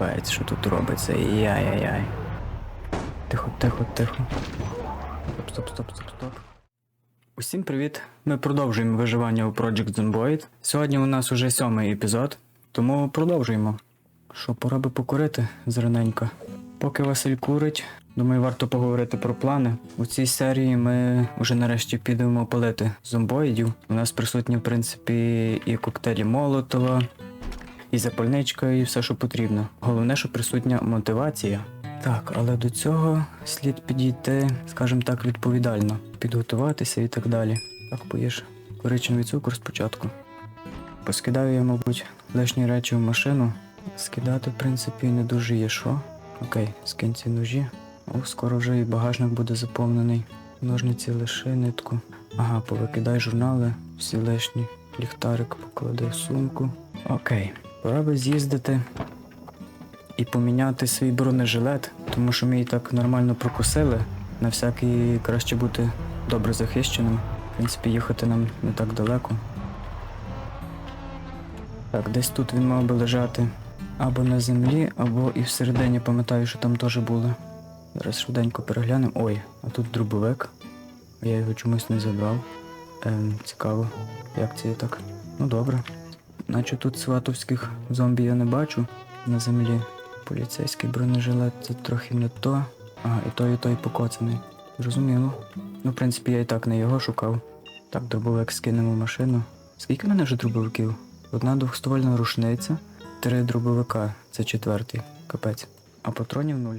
Капець, що тут робиться? Яй-яй-яй. Тихо, тихо, тихо. Стоп, стоп, стоп, стоп, стоп. Усім привіт! Ми продовжуємо виживання у Project Zomboid. Сьогодні у нас уже сьомий епізод, тому продовжуємо. Що, пора би покурити зраненько. Поки Василь курить, думаю, варто поговорити про плани. У цій серії ми вже нарешті підемо палити зомбоїдів. У нас присутні, в принципі, і коктейлі Молотова, і запальничка, і все, що потрібно. Головне, що присутня мотивація. Так, але до цього слід підійти, скажімо так, відповідально, підготуватися і так далі. Так, поїж коричневий цукор спочатку. Поскидаю я, мабуть, лишні речі в машину. Скидати, в принципі, не дуже є що. Окей, скинь ці ножі. О, скоро вже і багажник буде заповнений. Ножниці лиши нитку. Ага, повикидай журнали, всі лишні. Ліхтарик поклади в сумку. Окей, пора би з'їздити і поміняти свій бронежилет, тому що ми і так нормально прокусили. На всякий краще бути добре захищеним. В принципі, їхати нам не так далеко. Так, десь тут він мав би лежати або на землі, або і всередині пам'ятаю, що там теж були. Зараз швиденько переглянемо. Ой, а тут дробовик. Я його чомусь не забрав. Ем, цікаво, як це так. Ну добре. Наче тут сватовських зомбі я не бачу на землі. Поліцейський бронежилет це трохи не то. Ага, і той, і той покоцаний. Зрозуміло. Ну, в принципі, я і так не його шукав. Так, дробовик скинемо машину. Скільки в мене вже дробовиків? Одна двохствольна рушниця, три дробовика, це четвертий, капець. А патронів нуль.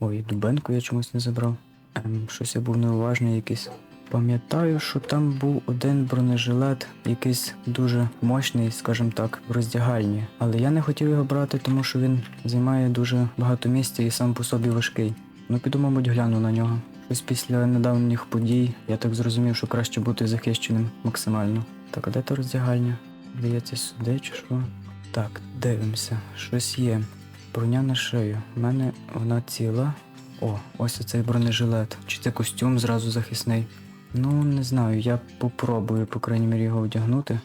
Ой, дубенку я чомусь не забрав. Ем, щось я був неуважний якийсь. Пам'ятаю, що там був один бронежилет, якийсь дуже мощний, скажімо так, в роздягальні. Але я не хотів його брати, тому що він займає дуже багато місця і сам по собі важкий. Ну піду, мабуть, гляну на нього. Щось після недавніх подій я так зрозумів, що краще бути захищеним максимально. Так, а де та роздягальня? Здається, сюди чи що? Так, дивимося, щось є. Броня на шию. У мене вона ціла. О, ось оцей бронежилет. Чи це костюм зразу захисний? Ну, не знаю, я попробую, по крайній мірі, його вдягнути.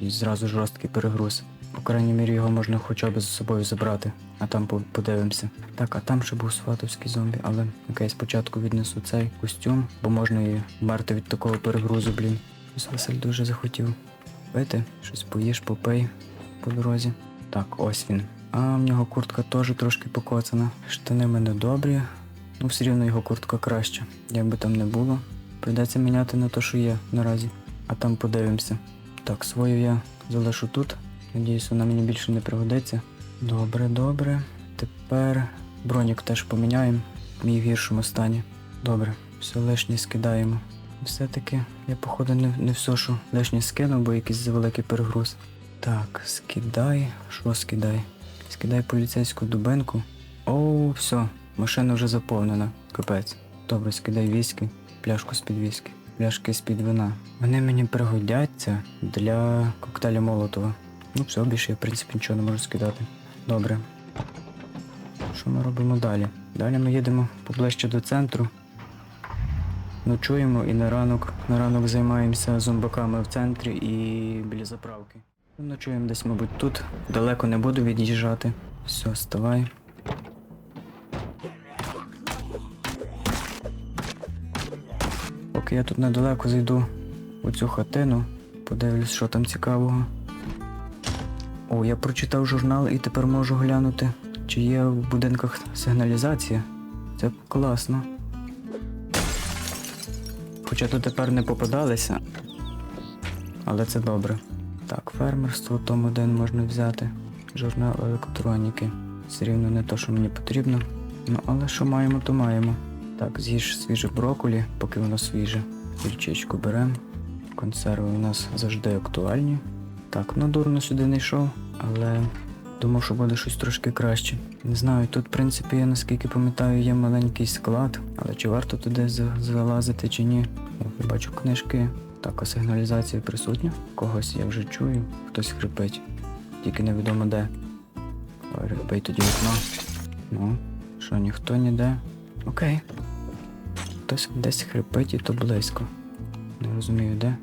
І зразу жорсткий перегруз. По крайній мірі його можна хоча б з собою забрати, а там подивимося. Так, а там ще був сватовський зомбі, але окей, спочатку віднесу цей костюм, бо можна і вмерти від такого перегрузу, блін. Василь дуже захотів пити, щось поїж, попий по дорозі. Так, ось він. А в нього куртка теж трошки покоцана. Штани мене добрі. Ну, все рівно його куртка краща. Як би там не було. Прийдеться міняти на те, що є наразі. А там подивимося. Так, свою я залишу тут. Надіюсь, вона мені більше не пригодиться. Добре, добре. Тепер бронік теж поміняємо. Мій в гіршому стані. Добре, все лишнє скидаємо. Все-таки я, походу, не, не все, що лишнє скинув, бо якийсь завеликий перегруз. Так, скидай. Що скидай? Скидай поліцейську дубинку. О, все, машина вже заповнена. Капець. Добре, скидай віскі, пляшку з-під віскі, пляшки з-під вина. Вони мені пригодяться для коктейля Молотова. Ну, все, більше я, в принципі, нічого не можу скидати. Добре. Що ми робимо далі? Далі ми їдемо поближче до центру. Ночуємо і на ранок, на ранок займаємося зомбаками в центрі і біля заправки. Ночуємо десь, мабуть, тут. Далеко не буду від'їжджати. Все, вставай. Я тут недалеко зайду у цю хатину, подивлюсь, що там цікавого. О, я прочитав журнал і тепер можу глянути, чи є в будинках сигналізація. Це класно. Хоча тут тепер не попадалися, але це добре. Так, фермерство, том один можна взяти. Журнал електроніки. Все рівно не то, що мені потрібно. Ну, але що маємо, то маємо. Так, з'їж свіже броколі, поки воно свіже. Гільчичку беремо. Консерви у нас завжди актуальні. Так, ну дурно сюди не йшов, але думав, що буде щось трошки краще. Не знаю, тут, в принципі, я наскільки пам'ятаю, є маленький склад, але чи варто туди залазити чи ні? О, бачу книжки. Так, а сигналізація присутня. Когось я вже чую, хтось хрипить. Тільки невідомо де. Ой, рибей тоді вікно. Ну, що, ніхто ніде. Окей. Хтось десь хрипить і то близько. Не розумію де.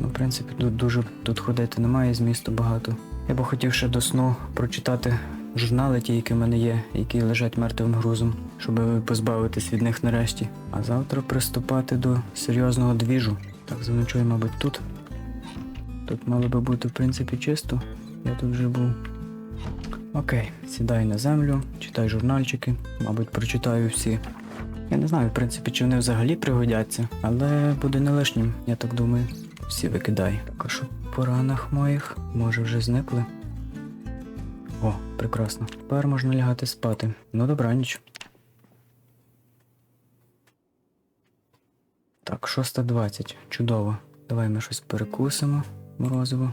Ну, в принципі, тут дуже тут ходити немає змісту багато. Я би хотів ще до сну прочитати журнали, ті, які в мене є, які лежать мертвим грузом, щоб позбавитись від них нарешті. А завтра приступати до серйозного двіжу. Так, заночую, мабуть, тут. Тут мало би бути, в принципі, чисто. Я тут вже був. Окей, сідаю на землю, читаю журнальчики, мабуть, прочитаю всі. Я не знаю, в принципі, чи вони взагалі пригодяться, але буде не лишнім, я так думаю. Всі викидай. Так, а що по ранах моїх? Може вже зникли? О, прекрасно. Тепер можна лягати спати. Ну, добраніч. Так, 6.20. Чудово. Давай ми щось перекусимо, морозиво.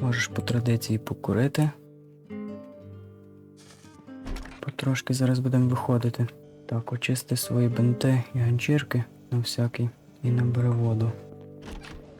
Можеш по традиції покурити. Потрошки зараз будемо виходити. Так, очисти свої бинти і ганчірки на всякий і набери воду.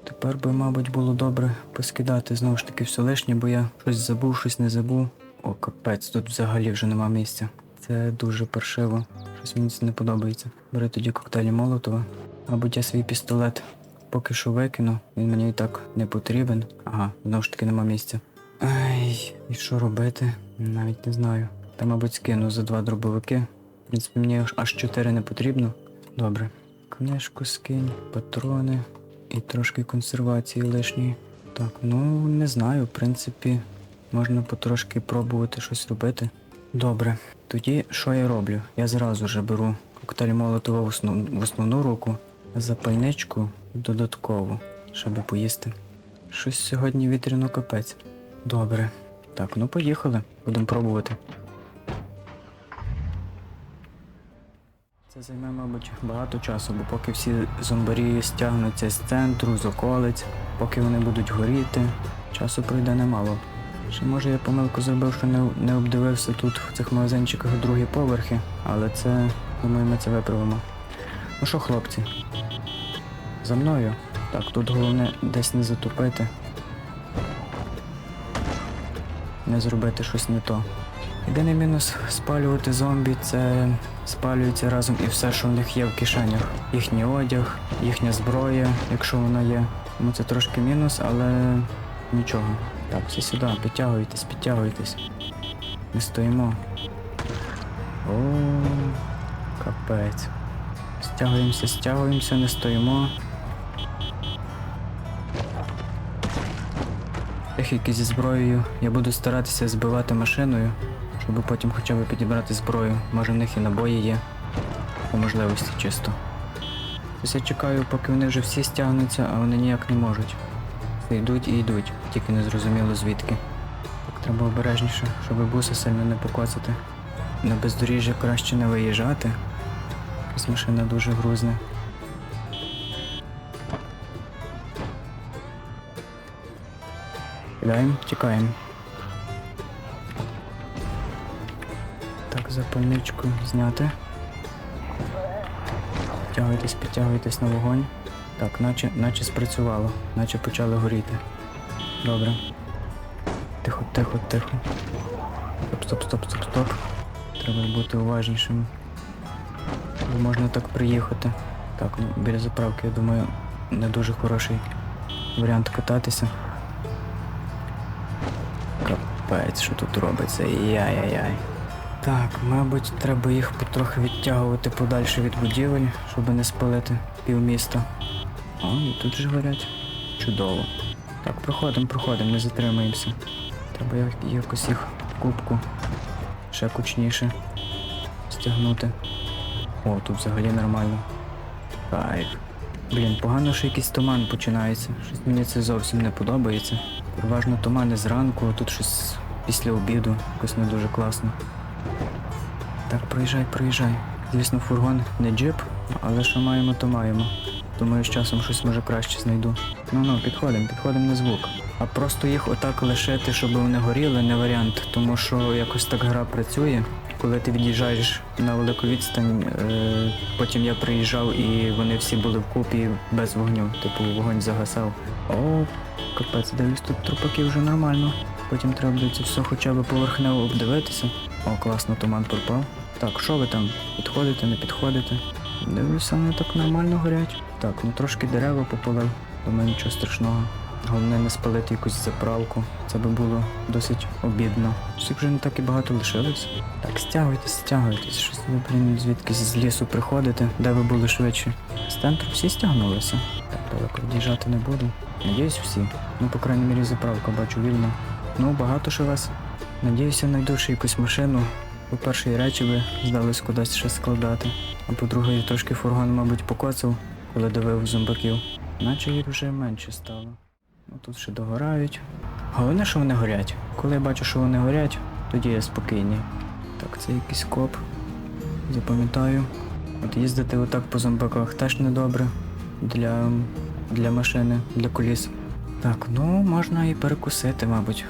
Тепер би, мабуть, було добре поскидати знову ж таки все лишнє, бо я щось забув, щось не забув. О, капець, тут взагалі вже нема місця. Це дуже паршиво. Щось мені це не подобається. Бери тоді коктейлі Молотова. Мабуть, я свій пістолет поки що викину. Він мені і так не потрібен. Ага, знову ж таки нема місця. Ай, і що робити? Навіть не знаю. Та, мабуть, скину за два дробовики. В принципі, мені аж- аж чотири не потрібно. Добре. Книжку скинь, патрони і трошки консервації лишньої. Так, ну не знаю, в принципі, можна потрошки пробувати щось робити. Добре. Тоді що я роблю? Я зразу же беру коктейль Молотова в, основ... в основну руку, запальничку додаткову, щоб поїсти. Щось сьогодні вітряно капець. Добре. Так, ну поїхали. Будемо пробувати. Це займе, мабуть, багато часу, бо поки всі зомбарі стягнуться з центру, з околиць, поки вони будуть горіти, часу пройде немало. Чи може я помилку зробив, що не, не обдивився тут в цих магазинчиках другі поверхи, але це, думаю, ми це виправимо. Ну що, хлопці? За мною. Так, тут головне десь не затупити. Не зробити щось не то. Єдиний мінус спалювати зомбі це спалюється разом і все, що в них є в кишенях. Їхній одяг, їхня зброя, якщо вона є. Тому це трошки мінус, але нічого. Так, всі сюди, підтягуйтесь, підтягуйтесь. Не стоїмо. О, капець. Стягуємося, стягуємося, не стоїмо. Тих, які зі зброєю, я буду старатися збивати машиною, щоб потім хоча б підібрати зброю. Може в них і набої є. По можливості чисто. Ось я чекаю, поки вони вже всі стягнуться, а вони ніяк не можуть. Йдуть і йдуть, тільки не зрозуміло звідки. Так треба обережніше, щоб буси сильно не покоцати. На бездоріжжя краще не виїжджати. Якась машина дуже грузна. Кидаємо, тікаємо. Запальничку зняти. Підтягуйтесь, підтягуйтесь на вогонь. Так, наче, наче спрацювало, наче почали горіти. Добре. Тихо, тихо, тихо. Стоп, стоп, стоп, стоп, стоп. Треба бути уважнішим. Бо можна так приїхати. Так, ну біля заправки, я думаю, не дуже хороший варіант кататися. Капець, що тут робиться? Яй-яй-яй. Так, мабуть, треба їх потрохи відтягувати подальше від будівель, щоб не спалити півміста. О, і тут же горять. Чудово. Так, проходимо, проходимо, не затримаємося. Треба якось їх кубку ще кучніше стягнути. О, тут взагалі нормально. Кайф. Блін, погано, що якийсь туман починається. Щось мені це зовсім не подобається. Переважно тумани зранку, а тут щось після обіду, якось не дуже класно. Так, проїжджай, проїжджай. Звісно, фургон не джип, але що маємо, то маємо. Думаю, з часом щось може краще знайду. Ну ну, підходимо, підходимо на звук. А просто їх отак лишити, щоб вони горіли, не варіант, тому що якось так гра працює. Коли ти від'їжджаєш на велику відстань, е, потім я приїжджав і вони всі були вкупі без вогню. Типу вогонь загасав. О, капець, дивлюсь, тут трупаки вже нормально. Потім треба буде це все хоча б поверхнево обдивитися. О, класно, туман пропав. Так, що ви там? Підходите, не підходите? Дивлюся, вони так нормально горять. Так, ну трошки дерева попалив, думаю, нічого страшного. Головне не спалити якусь заправку. Це би було досить обідно. Всіх вже не так і багато лишилось. Так, стягуйтесь, стягуйтесь. Щось ви, блін, звідкись з лісу приходите, де ви були швидше. З центру всі стягнулися. Так, далеко від'їжджати не буду. Надіюсь, всі. Ну, по крайній мірі, заправка бачу вільно. Ну, багато ще вас. Надіюся, знайду ще якусь машину. По-перше, і речі ви здались кудись ще складати. А по-друге, я трошки фургон, мабуть, покоцав, коли давив зомбаків. Наче їх вже менше стало. Ну тут ще догорають. Головне, що вони горять. Коли я бачу, що вони горять, тоді я спокійний. Так, це якийсь коп. Запам'ятаю. От їздити отак по зомбаках теж недобре. Для, для машини, для коліс. Так, ну можна і перекусити, мабуть.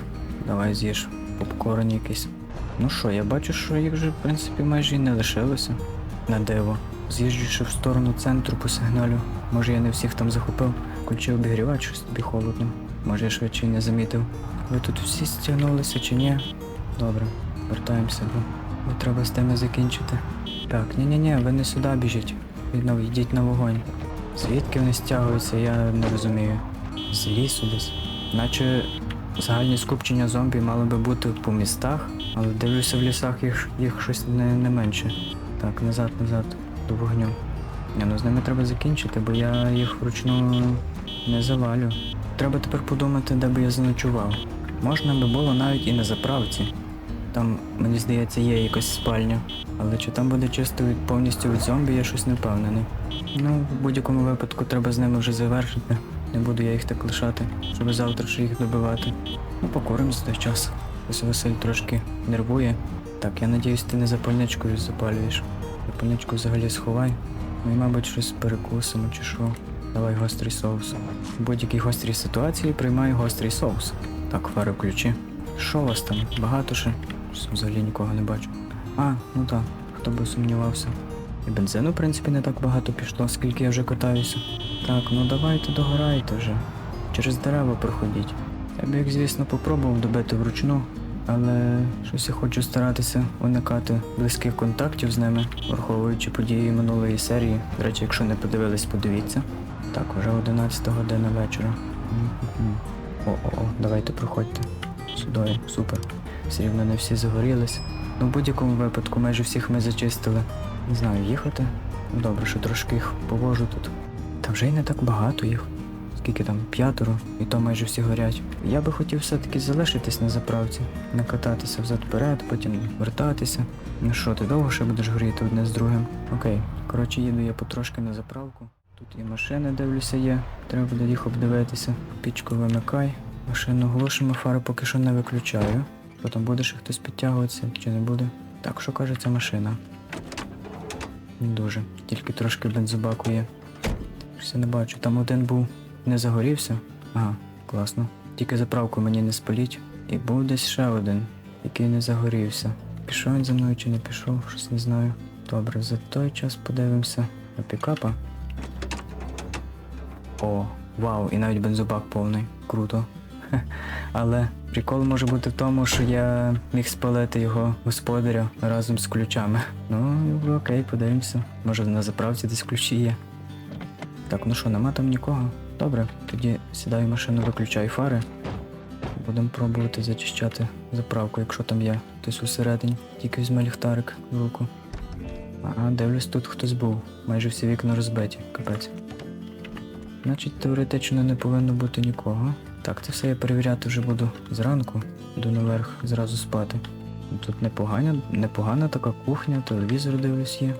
Давай з'їж попкорн якийсь. Ну що, я бачу, що їх вже, в принципі, майже і не лишилося. На диво. З'їжджу в сторону центру по сигналю. Може я не всіх там захопив. Включив обігрівач, щось тобі холодно. Може я швидше не замітив. Ви тут всі стягнулися чи ні? Добре, вертаємося, бо, бо треба з теми закінчити. Так, ні-ні-ні, ви не сюди біжіть. Ну, йдіть на вогонь. Звідки вони стягуються, я не розумію. З лісу десь. Наче загальні скупчення зомбі мали би бути по містах, але дивлюся в лісах їх, їх щось не, не менше. Так, назад, назад, до вогню. Ні, ну з ними треба закінчити, бо я їх вручну не завалю. Треба тепер подумати, де би я заночував. Можна би було навіть і на заправці. Там, мені здається, є якась спальня. Але чи там буде чисто від повністю від зомбі, я щось не впевнений. Ну, в будь-якому випадку треба з ними вже завершити. Не буду я їх так лишати, щоб завтра ще їх добивати. Ну, покуримо за той час. Ось Василь трошки нервує. Так, я надіюсь, ти не запальничкою запалюєш. Запальничку взагалі сховай. Ну і, мабуть, щось перекусимо чи що. Давай гострий соус. В будь-якій гострій ситуації приймаю гострий соус. Так, фари включи. Що у вас там? Багато ще? Взагалі нікого не бачу. А, ну так, хто би сумнівався. І бензину, в принципі, не так багато пішло, скільки я вже катаюся. Так, ну давайте догорайте вже. Через дерева проходіть. Я б їх, звісно, попробував добити вручну, але щось я хочу старатися уникати близьких контактів з ними, враховуючи події минулої серії. До речі, якщо не подивились, подивіться. Так, вже 11 година вечора. О-о-о, давайте проходьте. Сюди, супер. Все рівно не всі загорілись. Ну, в будь-якому випадку майже всіх ми зачистили. Не знаю, їхати. Добре, що трошки їх повожу тут. Та вже й не так багато їх. Скільки там, п'ятеро, і то майже всі горять. Я би хотів все-таки залишитись на заправці, не кататися взад-вперед, потім вертатися. Ну що, ти довго ще будеш горіти одне з другим? Окей. Коротше, їду я потрошки на заправку. Тут і машини, дивлюся, є. Треба буде їх обдивитися. Пічку вимикай. Машину глушимо, фари поки що не виключаю. Потім буде ще хтось підтягуватися, чи не буде. Так, що каже ця машина? Не дуже. Тільки трошки бензобаку є. Все не бачу. Там один був, не загорівся. Ага, класно. Тільки заправку мені не спаліть. І був десь ще один, який не загорівся. Пішов він за мною чи не пішов, щось не знаю. Добре, за той час подивимося на пікапа. О, вау, і навіть бензобак повний. Круто. Але прикол може бути в тому, що я міг спалити його господаря разом з ключами. Ну, окей, подивимося. Може на заправці десь ключі є. Так, ну що, нема там нікого? Добре, тоді сідаю в машину, виключаю фари. Будемо пробувати зачищати заправку, якщо там є хтось усередині. Тільки візьме ліхтарик в руку. Ага, дивлюсь, тут хтось був. Майже всі вікна розбиті, капець. Значить, теоретично не повинно бути нікого. Так, це все я перевіряти вже буду зранку. Йду наверх зразу спати. Тут непогана, непогана така кухня, телевізор дивлюсь є.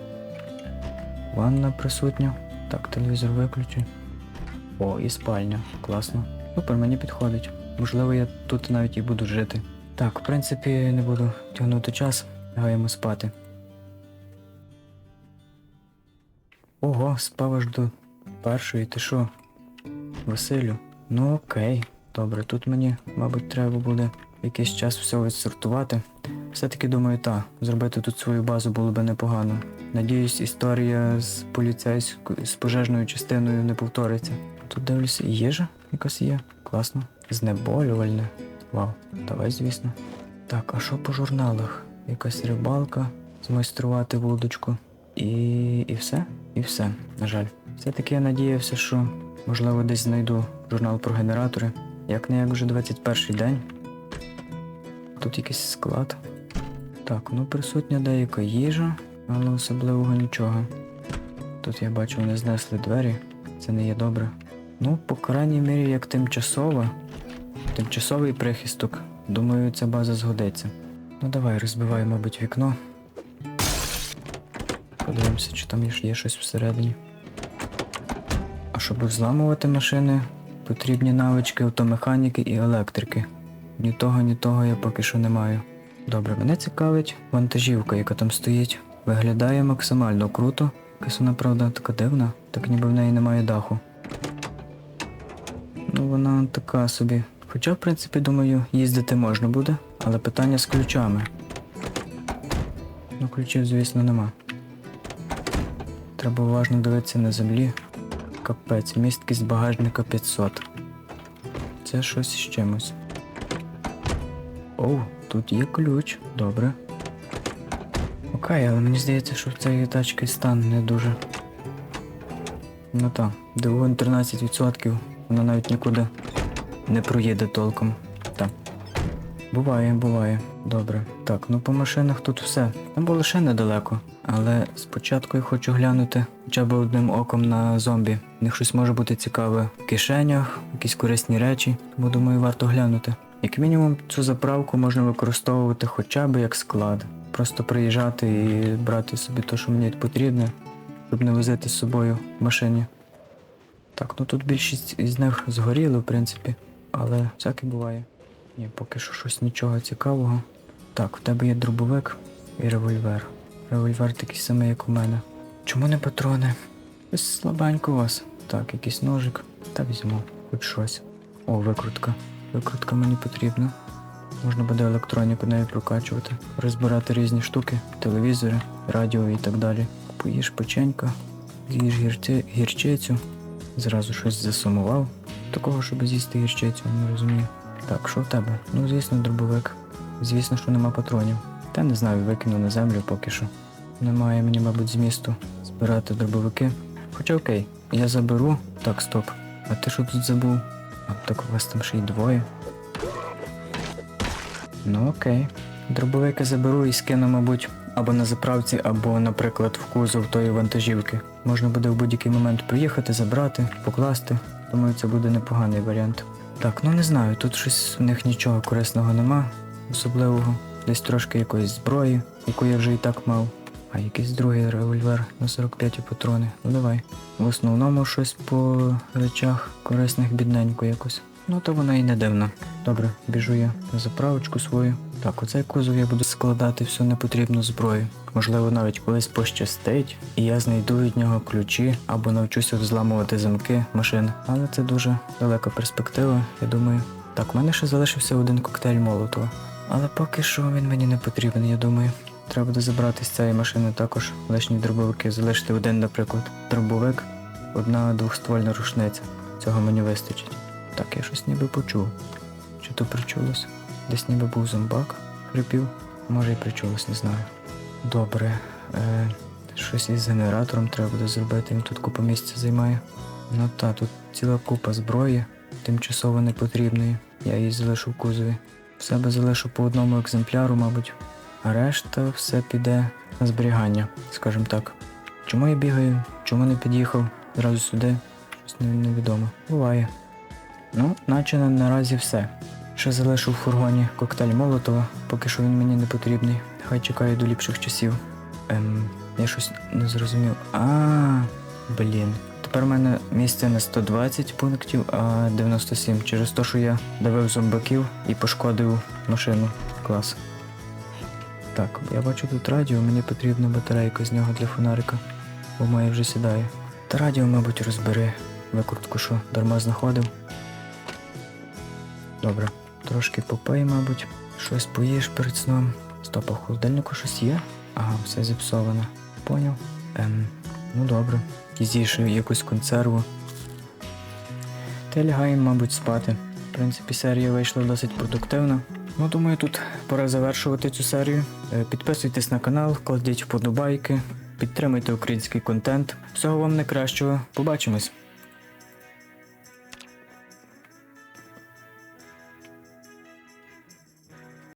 Ванна присутня. Так, телевізор виключу. О, і спальня. Класно. Супер, мені підходить. Можливо, я тут навіть і буду жити. Так, в принципі, не буду тягнути час, лягаємо спати. Ого, спав аж до першої, ти що? Василю? Ну окей. Добре, тут мені, мабуть, треба буде якийсь час все відсортувати. Все-таки думаю, та, зробити тут свою базу було би непогано. Надіюсь, історія з поліцейською, з пожежною частиною не повториться. Тут дивлюся, їжа якась є. Класно. Знеболювальне. Вау, давай, звісно. Так, а що по журналах? Якась рибалка, змайструвати вудочку. І, і все? І все, на жаль. Все-таки я надіявся, що можливо десь знайду журнал про генератори. Як не як вже 21 день. Тут якийсь склад. Так, ну присутня деяка їжа, але особливого нічого. Тут я бачу, вони знесли двері. Це не є добре. Ну, по крайній мірі, як тимчасова. Тимчасовий прихисток. Думаю, ця база згодиться. Ну давай, розбивай, мабуть, вікно. Подивимося, чи там є щось всередині. А щоб взламувати машини, потрібні навички автомеханіки і електрики. Ні того, ні того я поки що не маю. Добре, мене цікавить вантажівка, яка там стоїть. Виглядає максимально круто. Якась вона, правда, така дивна, так ніби в неї немає даху. Ну, вона така собі. Хоча, в принципі, думаю, їздити можна буде, але питання з ключами. Ну, ключів, звісно, нема. Треба уважно дивитися на землі. Капець, місткість багажника 500. Це щось з чимось. Оу, тут є ключ, добре. Окей, але мені здається, що в цієї тачки стан не дуже. Ну так, дивон 13%, вона навіть нікуди не проїде толком. Буває, буває. Добре. Так, ну по машинах тут все. Там було ще недалеко. Але спочатку я хочу глянути хоча б одним оком на зомбі. В них щось може бути цікаве в кишенях, якісь корисні речі, тому думаю, варто глянути. Як мінімум, цю заправку можна використовувати хоча б як склад. Просто приїжджати і брати собі те, що мені потрібне, щоб не возити з собою в машині. Так, ну тут більшість із них згоріли, в принципі, але всяке буває. Ні, поки що щось нічого цікавого. Так, в тебе є дробовик і револьвер. Револьвер такий самий, як у мене. Чому не патрони? Ось слабенько у вас. Так, якийсь ножик. Та візьму, хоч щось. О, викрутка. Викрутка мені потрібна. Можна буде електроніку нею прокачувати, розбирати різні штуки, телевізори, радіо і так далі. Поїж печенька, з'їж гірчи, гірчицю. Зразу щось засумував. Такого, щоб з'їсти гірчицю, не розумію. Так, що в тебе? Ну, звісно, дробовик. Звісно, що нема патронів. Та не знаю, викину на землю поки що. Немає мені, мабуть, змісту збирати дробовики. Хоча окей, я заберу. Так, стоп. А ти що тут забув? А, так у вас там ще й двоє. Ну окей. Дробовики заберу і скину, мабуть, або на заправці, або, наприклад, в кузов тої вантажівки. Можна буде в будь-який момент приїхати, забрати, покласти. Думаю, це буде непоганий варіант. Так, ну не знаю, тут щось в них нічого корисного нема, особливого. Десь трошки якоїсь зброї, яку я вже і так мав. А якийсь другий револьвер на 45 патрони. Ну давай. В основному щось по речах корисних бідненько якось. Ну то воно і не дивно. Добре, біжу я на заправочку свою. Так, оцей кузов я буду складати всю непотрібну зброю. Можливо, навіть колись пощастить, і я знайду від нього ключі або навчуся взламувати замки машин. Але це дуже далека перспектива, я думаю. Так, в мене ще залишився один коктейль Молотова. Але поки що він мені не потрібен, я думаю. Треба буде забрати з цієї машини також лишні дробовики, залишити один, наприклад, дробовик, одна двохствольна рушниця. Цього мені вистачить. Так, я щось ніби почув. Чи то причулось? Десь ніби був зомбак, хрипів. Може і причулось, не знаю. Добре. Е, щось із генератором треба буде зробити, він тут купа місця займає. Ну та, тут ціла купа зброї, тимчасово непотрібної. Я її залишу в кузові. В себе залишу по одному екземпляру, мабуть. А решта все піде на зберігання, скажімо так. Чому я бігаю? Чому не під'їхав зразу сюди? Щось не- невідомо. Буває. Ну, наче на наразі все. Ще залишу в фургоні коктейль Молотова, поки що він мені не потрібний. Хай чекає до ліпших часів. Ем, я щось не зрозумів. А, блін. Тепер в мене місце не 120 пунктів, а 97 через те, що я давив зомбаків і пошкодив машину. Клас. Так, я бачу тут радіо, мені потрібна батарейка з нього для фонарика, бо моє вже сідає. Та радіо, мабуть, розбери. Викрутку, що дарма знаходив. Добре, трошки попий, мабуть. Щось поїш перед сном. Стоп, в холодильнику щось є? Ага, все зіпсоване. Поняв? Ем, ну добре. З'їж якусь консерву. Та лягаємо, мабуть, спати. В принципі, серія вийшла досить продуктивна. Ну, думаю, тут пора завершувати цю серію. Е, Підписуйтесь на канал, кладіть вподобайки, підтримуйте український контент. Всього вам найкращого. Побачимось!